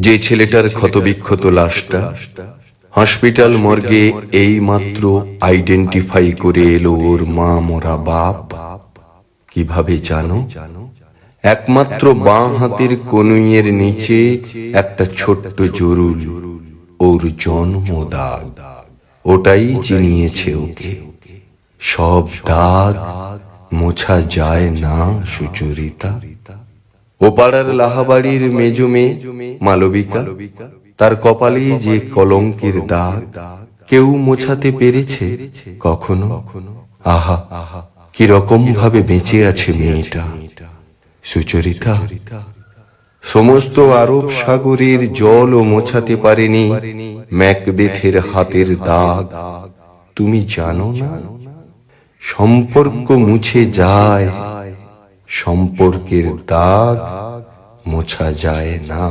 যে ছেলেটার ক্ষতবিক্ষত লাশটা হসপিটাল মর্গে এই মাত্র আইডেন্টিফাই করে এলো ওর মা মোরা বাপ। কীভাবে জানো? একমাত্র বাঁ হাতের কনুইয়ের নিচে একটা ছোট্ট জরুল ওর জন্ম দাগ। ওটাই চিনিয়েছে ওকে। সব দাগ মোছা যায় না সুচরিতা। ও পাড়ার লাহাবাড়ির মেজুমে মালবিকা, তার কপালে যে কলঙ্কের দাগ, কেউ মোছাতে পেরেছে কখনো? আহা আহা কীরকম ভাবে বেঁচে আছে মেয়েটা। সুচরিতা, সমস্ত আরব সাগরের জল ও মোছাতে পারেনি ম্যাকবেথের হাতের দাগ। তুমি জানো না? সম্পর্ক মুছে যায় সম্পর্কের দাগ মোছা যায় না।